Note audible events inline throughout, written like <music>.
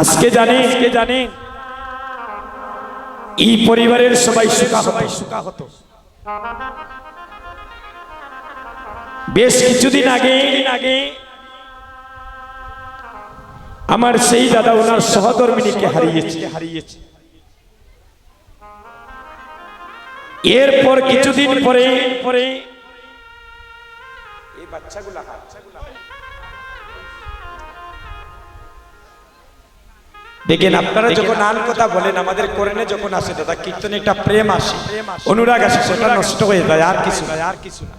আজকে জানি আজকে জানি। এই পরিবারের সবাই সুখা সবাই সুখা হতো। বেশ কিছুদিন আগে আগে আমার সেই দাদা ওনার সহধর্মিনীকে হারিয়েছে। হারিয়েছে। এরপর কিছুদিন পরে পরে এই বাচ্চাগুলা দেখেন আপনারা যখন আন কথা বলেন আমাদের কোরআনে যখন আসে দাদা কীর্তনে একটা প্রেম আসে অনুরাগ আসে সেটা নষ্ট হয়ে যায় আর কিছু না। আর কিছু না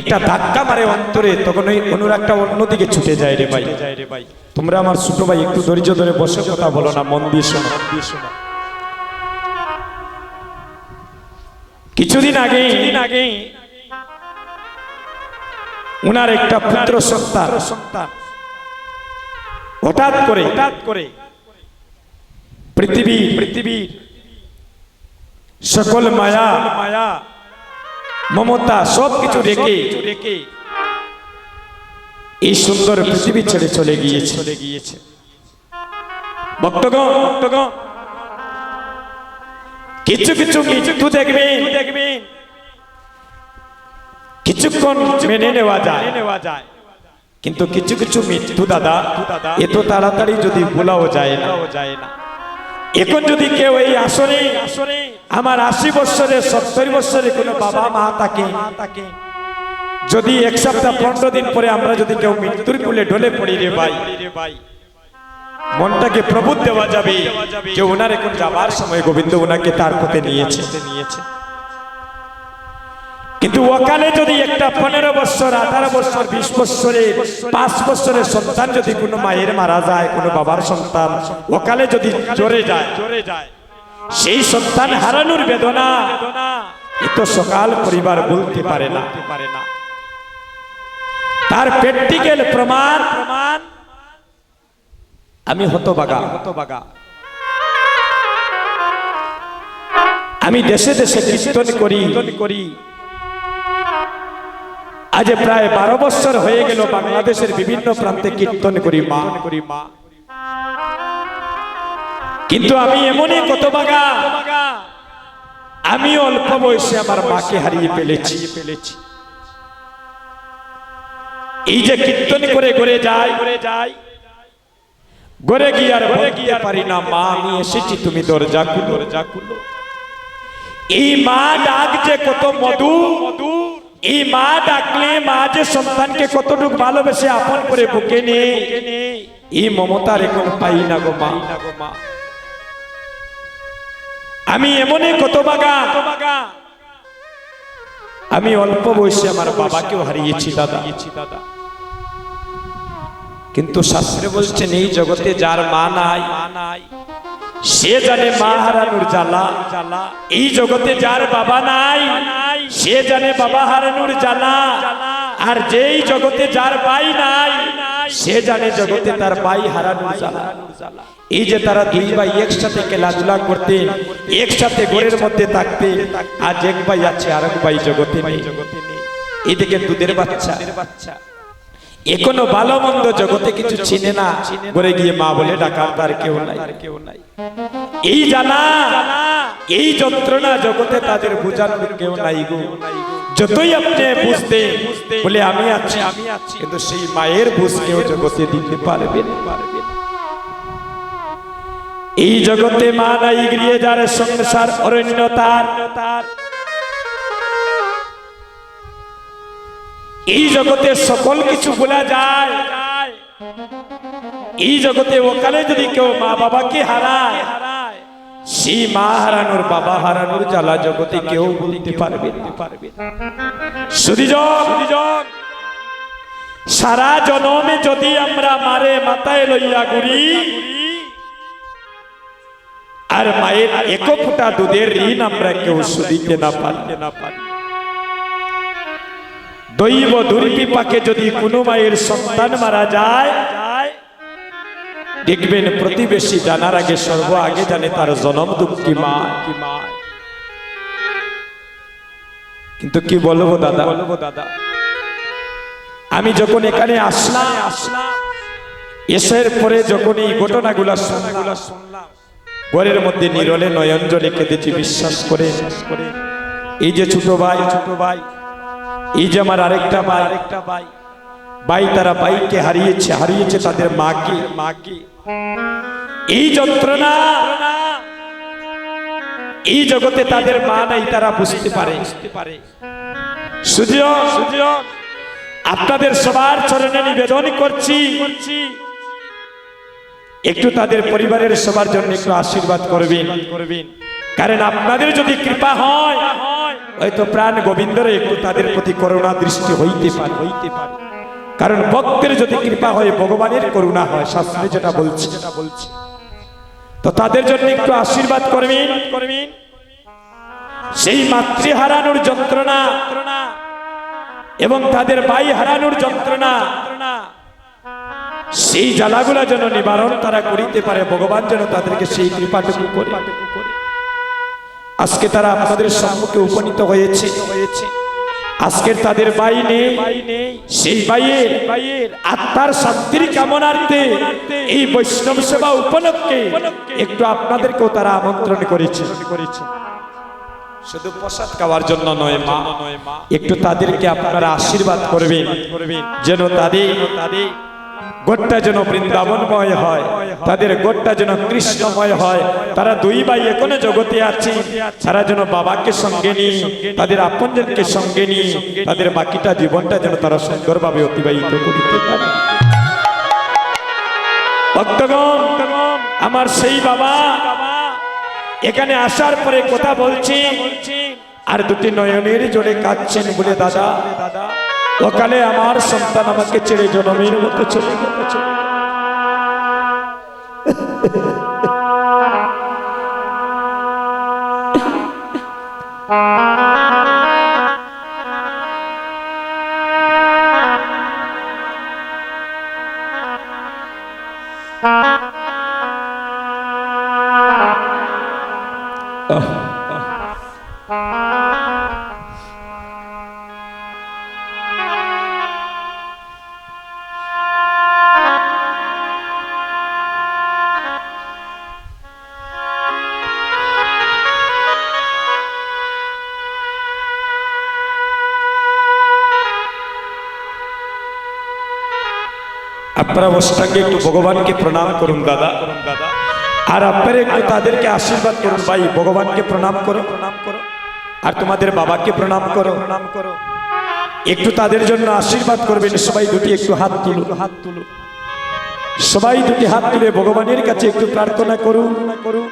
একটা ধাক্কা মারে অন্তরে তখন ওই অনুরাগটা অন্যদিকে ছুটে যায় রে ভাই। তোমরা আমার ছোট ভাই একটু ধৈর্য ধরে বসে কথা বলো না মন দিয়ে শোনো। কিছুদিন আগে আগে উনার একটা পুত্র সন্তান সন্তান। হঠাৎ করে হঠাৎ করে পৃথিবী পৃথিবীর সকল মায়া মায়া মমতা সব কিছু রেখে রেখে এই সুন্দর পৃথিবী ছেড়ে চলে গিয়েছে। চলে গিয়েছে। ভক্তগণ ভক্তগণ কিছু কিছু মৃত্যু দেখবে দেখবে কিছুক্ষণ মেনে নেওয়া যায়। নেওয়া যায়। কিন্তু কিছু কিছু মৃত্যু দাদা এত তাড়াতাড়ি যদি ভোলাও যায় না। এখন যদি কেউ এই আসরে, আমার আশি বৎসরে সত্তর বৎসরে কোনো বাবা মা তাকে যদি এক সপ্তাহ পনেরো দিন পরে আমরা যদি কেউ মৃত্যুর কুলে ঢলে পড়ি রে ভাই, মনটাকে প্রবোধ দেওয়া যাবে যে ওনার এখন যাবার সময় গোবিন্দ ওনাকে তার পথে নিয়েছে নিয়েছে। কিন্তু ওকালে যদি একটা পনেরো বছর, আঠারো বছর, বিশ বছরে, পাঁচ বছরের সন্তান যদি কোনো মায়ের মারা যায়, কোনো বাবার সন্তান ওকালে যদি জোরে যায়, সেই সন্তান হারানোর বেদনা এত সকাল পরিবার বলতে পারে না। তার প্র্যাকটিক্যাল প্রমাণ প্রমাণ। আমি হতবাগা। হতবাগা আমি দেশে দেশে কীর্তন করি করি। আজ প্রায় বারো বছর হয়ে গেল বাংলাদেশের বিভিন্ন প্রান্তে কীর্তন করি মা। করি মা কিন্তু আমি এমনই কত বাগা আমি অল্প বয়সে আমার মাকে হারিয়ে ফেলেছি। ফেলেছি এই যে কীর্তন করে করে যায় করে যায় গড়ে গিয়ে আর ঘরে গিয়ে পারি না, মা, আমি এসেছি, তুমি দরজা খুলো। দরজা খুলো এই মা ডাক যে কত মধু মধু এই মা ডাকলে, মা যে সন্তানকে কতটুক ভালোবেসে আপন করে বুকে নে এই মমতার এখন পাই না গো মা। আমি এমনই কত বাগা আমি অল্প বয়সে আমার বাবাকেও হারিয়েছি দাদা দাদা। কিন্তু শাস্ত্রে বলছেন, এই জগতে যার মা নাই সে জানে মা জ্বালা। এই জগতে যার বাবা নাই, সে জানে বাবা হারানোর জ্বালা। আর যেই জগতে যার ভাই নাই, সে জানে জগতে তার ভাই হারানোর জ্বালা। এই যে তারা দুই ভাই একসাথে খেলাধুলা করতে একসাথে ঘরের মধ্যে থাকতে আজ এক ভাই আছে আর এক ভাই জগতে নেই। এদিকে দুধের বাচ্চা বাচ্চা। এখনও ভালো মন্দ জগতে কিছু চিনে না। করে গিয়ে মা বলে ডাকার তার কেউ নাই কেউ নাই। এই জানা, এই যন্ত্রণা জগতে তাদের বোঝানোর কেউ নাই গো। যতই আপনি বুঝতে বলে, আমি আছি। আমি আছি কিন্তু সেই মায়ের বুঝ কেউ জগতে দিতে পারবে এই জগতে মা নাই গিয়ে যার সংসার অরণ্য তার। এই জগতে সকল কিছু ভোলা যায়। এই জগতে ওখানে যদি কেউ মা বাবাকে হারায় সেই মা হারানোর, বাবা হারানোর জ্বালা জগতে কেউ বলতে পারবে সারা জনমে যদি আমরা মারে মাথায় লইয়া ঘুরি, আর মায়ের এক ফোঁটা দুধের ঋণ আমরা কেউ শুধিতে না পারতে না পারি দৈব দুর্বিপাকে যদি কোনো মায়ের সন্তান মারা যায়, দেখবেন প্রতিবেশী জানার আগে সর্ব আগে জানে তার জনম দুঃখী মা? কিন্তু কি বলব দাদা? বলব দাদা আমি যখন এখানে আসলাম আসলাম এসের পরে যখন এই ঘটনাগুলো শুনলাম, ঘরের মধ্যে নিরলে নয়ন জলে কেঁদেছি, বিশ্বাস করে। এই যে ছোট ভাই ছোট ভাই এই যে আমার আরেকটা ভাই আরেকটা ভাই ভাই তারা ভাইকে হারিয়েছে হারিয়েছে তাদের মাকে। মাকে এই যন্ত্রণা, এই জগতে তাদের মা নাই, তারা বুঝতে পারে। বুঝতে পারে সুজন সুজন আপনাদের সবার চরণে নিবেদন করছি। একটু তাদের পরিবারের সবার জন্য একটু আশীর্বাদ করবেন করবেন। কারণ আপনাদের যদি কৃপা হয়, হয়তো প্রাণ গোবিন্দরে একটু তাদের প্রতি করুণা দৃষ্টি হইতে পারে। হইতে পারে কারণ ভক্তের যদি কৃপা হয়, ভগবানের করুণা হয়, শাস্ত্রে যেটা বলছে। যেটা বলছে তো তাদের জন্য একটু আশীর্বাদ করবেন করবেন। সেই মাতৃ হারানোর যন্ত্রণা এবং তাদের ভাই হারানোর যন্ত্রণা, সেই জ্বালাগুলা যেন নিবারণ তারা করিতে পারে, ভগবান যেন তাদেরকে সেই কৃপাটুকু করে। আজকে তারা আপনাদের সম্মুখে উপনীত হয়েছে। আজকের তাদের ভাই নেই। সেই ভাইয়ের আত্মার শান্তির কামনার্থে এই বৈষ্ণব সেবা উপলক্ষে একটু আপনাদেরকেও তারা আমন্ত্রণ করেছে। করেছে শুধু প্রসাদ খাওয়ার জন্য নয় মা, একটু তাদেরকে আপনারা আশীর্বাদ করবেন, যেন তাদের তাদের গোটটা যেন বৃন্দাবনময় হয়, তাদের গোটটা যেন কৃষ্ণময় হয়, তারা দুই ভাই এখনও জগতে আছে, তারা যেন বাবাকে সঙ্গে নিয়ে তাদের আপনজনকে সঙ্গে নিয়ে তাদের বাকিটা জীবনটা যেন তারা সুন্দরভাবে অতিবাহিত করিতে পারে। ভক্তগণ, আমার সেই বাবা, এখানে আসার পরে কথা বলছি, আর দুটি নয়নের জোরে কাঁদছেন বলে দাদা দাদা। ওকালে আমার সন্তান আমাকে ছেড়ে জনমের মতো চলে গেছে <laughs> আপনারা অষ্টাঙ্গে একটু ভগবানকে প্রণাম করুন, দাদা। আর আপনারা একটু তাদেরকে আশীর্বাদ করুন, ভাই, ভগবানকে প্রণাম করো। প্রণাম করো আর তোমাদের বাবাকে প্রণাম করো। প্রণাম করো একটু তাদের জন্য আশীর্বাদ করবেন, সবাই দুটি একটু হাত তুলো হাত তুলো সবাই দুটি হাত তুলে ভগবানের কাছে একটু প্রার্থনা করুন করুন।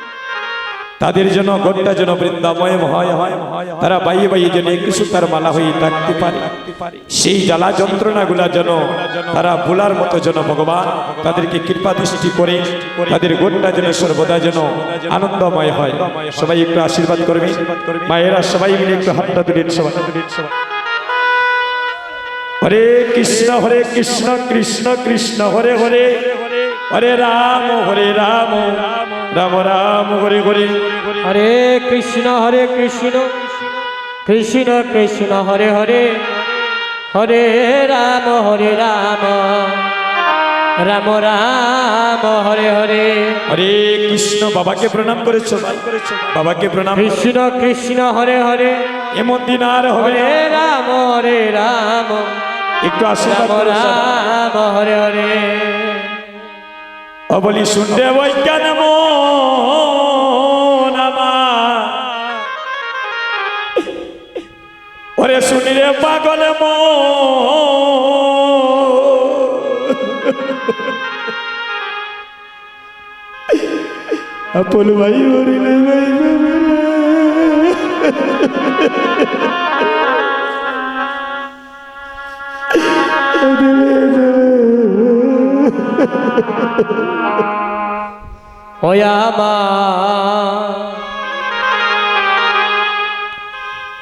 তাদের জন্য গোটটা যেন বৃন্দাময় হয় তারা বাইয়ে বাইয়ে যেন একটু সুতার মালা হয়ে থাকতে পারে। সেই জ্বালা যন্ত্রণাগুলা যেন তারা ভোলার মতো যেন ভগবান তাদেরকে কৃপা দৃষ্টি করে, তাদের গোটটা যেন সর্বদা যেন আনন্দময় হয়। সবাই একটু আশীর্বাদ করবে। মায়েরা সবাই মিলে একটু হাতটা তুলেন সবাই। হরে কৃষ্ণ হরে কৃষ্ণ কৃষ্ণ কৃষ্ণ, হরে হরে। হরে রাম হরে রাম রাম রাম হরে হরে। হরে কৃষ্ণ হরে কৃষ্ণ কৃষ্ণ কৃষ্ণ হরে হরে। হরে রাম হরে রাম রাম রাম হরে হরে। হরে কৃষ্ণ বাবাকে প্রণাম করেছ? বাবাকে প্রণাম। কৃষ্ণ কৃষ্ণ হরে হরে। এমন দিন আর হরে রাম হরে রাম। একটু আশীর্বাদ। রাম হরে হরে। ও বলি শুনতে বৈজ্ঞান মন। ওরে শুনি রে পাগল আপন ভাই ওরে ভাই ওয়ামা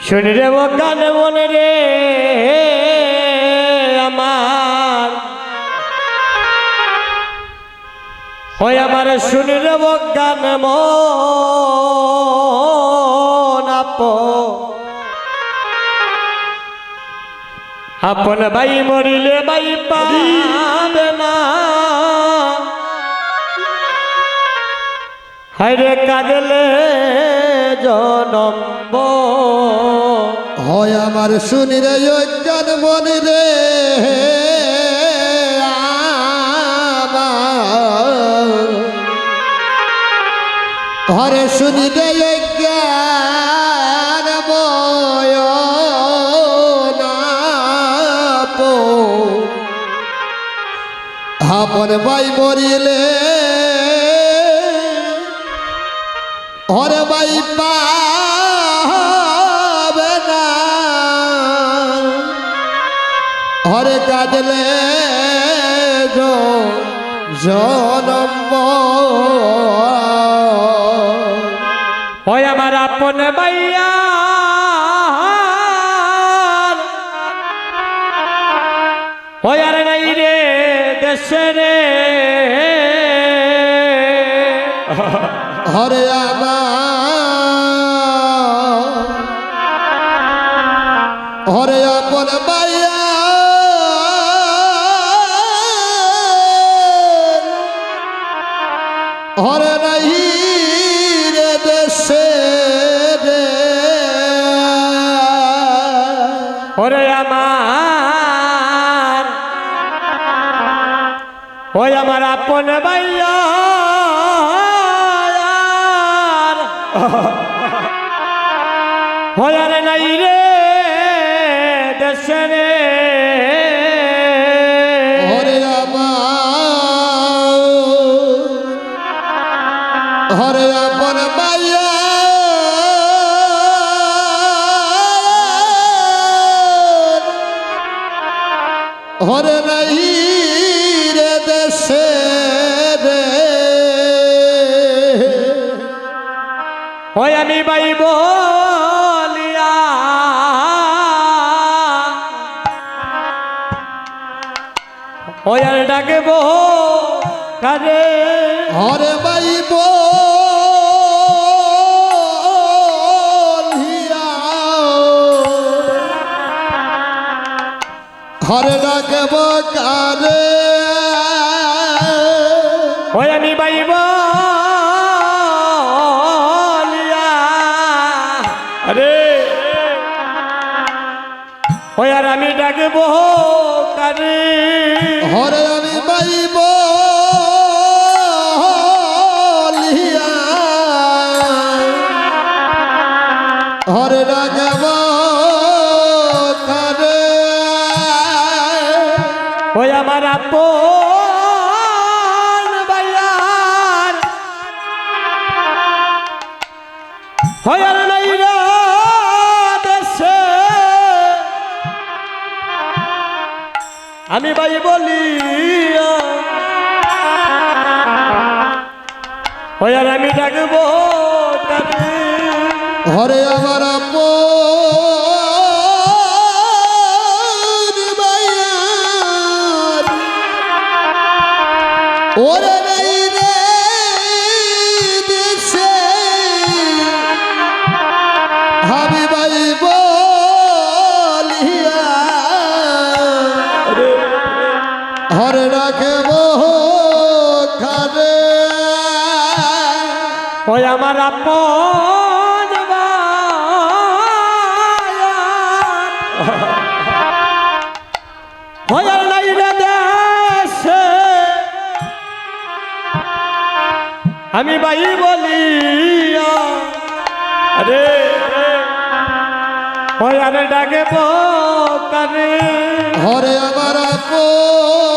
শুনি রে ও গান মনে রে, আমার। ওই আমার, শুনি ও মন আপন। আপন ভাই মরিলে ভাই পাবে না। হাইরে কাঁদলে জনম্ব হয় আমার শুনি রে অজ্ঞান মনি রে। হরে শুনি রে অজ্ঞান। আপন ভাই মরিলে হরে ভাই পাবে না। হরে কাঁদলে জনম হয় আমার আপন বাইয়া হয় আর নাই রে দেশে রে। হরে আমার ওরে আমার। ওই আমার আপন বাইয়া হয় <laughs> আর নাই রে দেশে রে। হরে আমার। হরে আপন হরে মাই বলিয়া হরে ডাকব কারে। হয় আমি বাই বলিয়া আরে। আর আমি ডাকব। হরে কারে ওই আমার আপন বাইয়ার আমি ভাই বলি হয় আর আমি ডাকবো হরে আমার ওরে নাই রে দেশে আমি ভাই বলিয়া হরে রাখব খারে ওই আমার আপন আমি বাই বলি আরে ওই আরে ডাকে কারে হরে আমার আপন।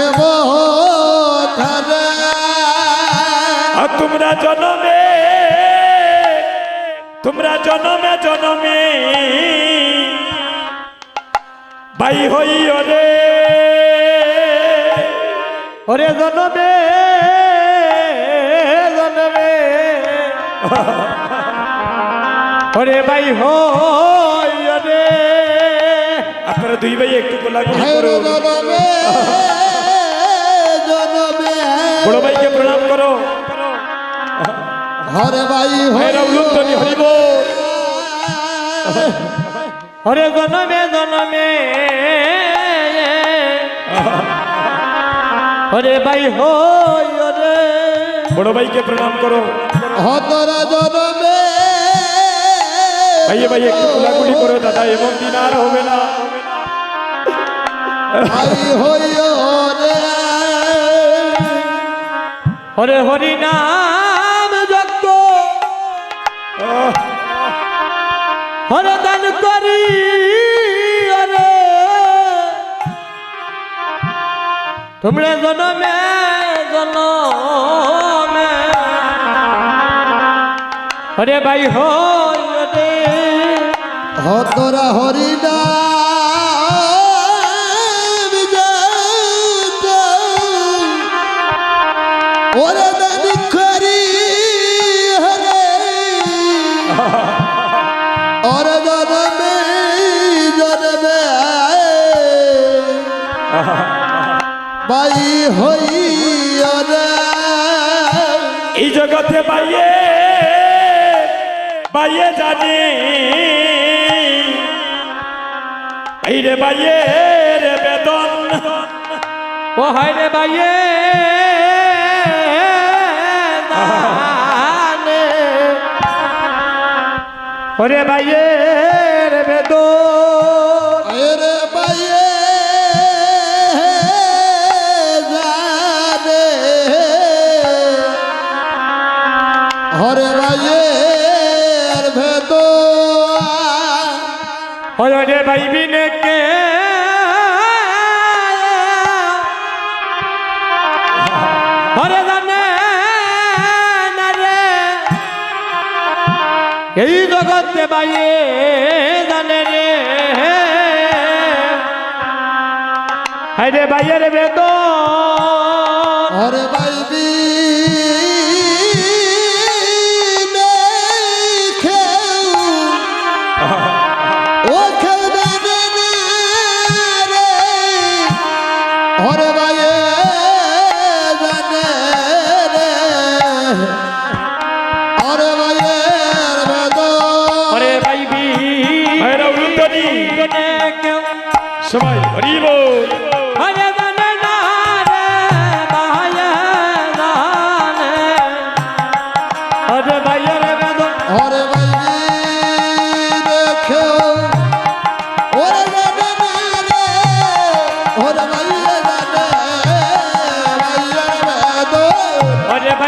রাখব আর তোমরা জনমে তোমরা জনমে জনমে। ভাই হই রে ওরে জনমে জনমে। ওরে ভাই হই রে আপনারা দুই ভাই একটু গোলাগুলি করুন। বড় ভাইকে প্রণাম করো। হরে ভাই ভাইরা উলুধ্বনি হরিব হরে জনমে জনমে হরে ভাই হই রে বড় ভাইকে প্রণাম করো। হতরা জনমে। ভাইয়ে ভাই একটু কোলাকুলি করো দাদা এমন দিন আর হবে না। ভাই হরে হরি নাম যজ্ঞ হরে দান করি, হরে। তোমরা জনমে জনমে। হরে ভাই হই রে হতরা হরিনা বাই হই রে। এই জগতে বাইয়ে বাইয়ে জানি। এই রে বাইয়ে রে বেদন। ও হায় রে ভাইয়ে দানে ওরে ভাইয়ে রে বেদো হরে বাইয়ে আর ভেদ ওরে ভাই বিনে কে? ওরে জানে না রে। এই জগতে ভাইয়ে জানে রে। হায় রে ভাইয়ের বেদন হরে বাইবি হরে